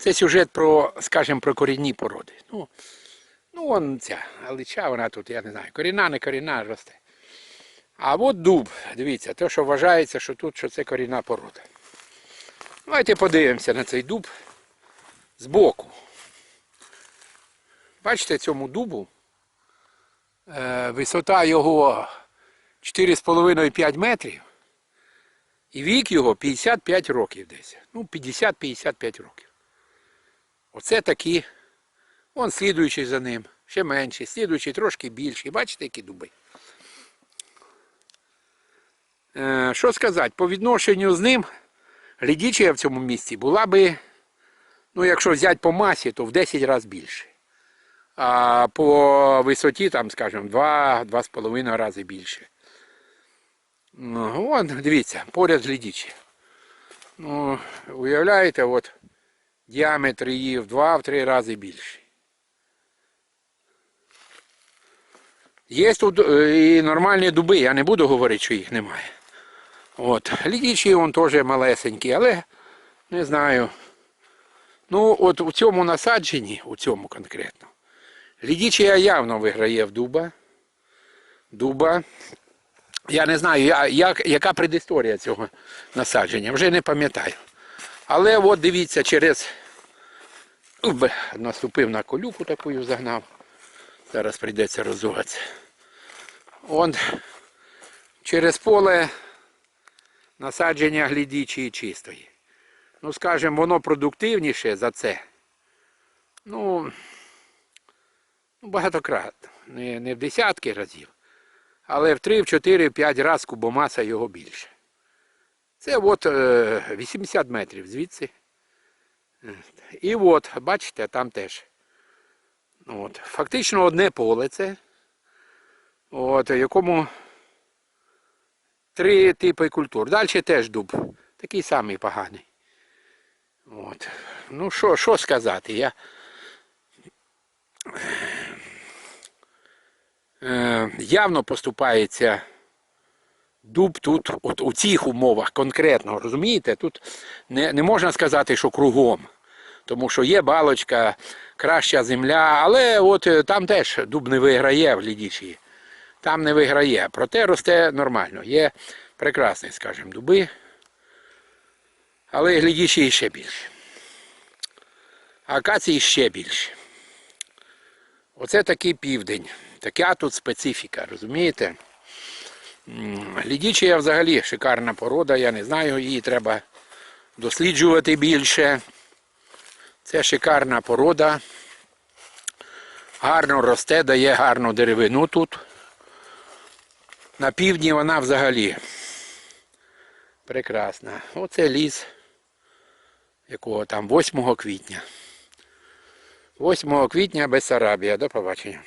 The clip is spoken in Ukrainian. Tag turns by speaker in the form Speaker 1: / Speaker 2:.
Speaker 1: Це сюжет про, скажімо, про корінні породи. Ну, ну вон ця галича, вона тут, я не знаю, корінна, не корінна росте. А от дуб, дивіться, те, що вважається, що тут що це корінна порода. Давайте подивимося на цей дуб збоку. Бачите, цьому дубу е, висота його 4,5-5 метрів. І вік його 55 років десь. Ну, 50-55 років. Оце такі. Вон слідуючий за ним, ще менший, слідуючий трошки більший. Бачите, які дуби. Е, що сказати, по відношенню з ним, глядічія в цьому місці була би, ну, якщо взяти по масі, то в 10 разів більше. А по висоті, там, скажімо, 2-2,5 рази більше. Ну, вон, дивіться, поряд глядічі. Ну, уявляєте, от діаметр її в 2-3 рази більший. Є тут е, і нормальні дуби, я не буду говорити, що їх немає. От, глядічі вон теж малесенькі, але не знаю. Ну, от у цьому насадженні, у цьому конкретно, глядічія явно виграє в дуба. Дуба. Я не знаю, як, яка предісторія цього насадження, вже не пам'ятаю. Але от дивіться, через наступив на колюку таку загнав. Зараз прийдеться розуватися. Он через поле насадження глядічої чистої. Ну, скажімо, воно продуктивніше за це. Ну, ну багатократно. Не, не в десятки разів. Але в 3, в 4, в 5 разів кубомаса його більше. Це от е, 80 метрів звідси. І от, бачите, там теж. От, фактично одне поле це, от, в якому три типи культур. Далі теж дуб. Такий самий поганий. От. Ну, що, що сказати? Я... Е, явно поступається дуб тут, от у цих умовах конкретно, розумієте? Тут не, не можна сказати, що кругом. Тому що є балочка, краща земля, але от е, там теж дуб не виграє в лідічі. Там не виграє. Проте росте нормально. Є прекрасні, скажімо, дуби. Але глядічі ще більше. Акації ще більше. Оце такий південь. Така тут специфіка, розумієте? Глядічія взагалі шикарна порода, я не знаю, її треба досліджувати більше. Це шикарна порода. Гарно росте, дає гарну деревину тут. На півдні вона взагалі прекрасна. Оце ліс, якого там 8 квітня. 8 квітня Бессарабія. До побачення.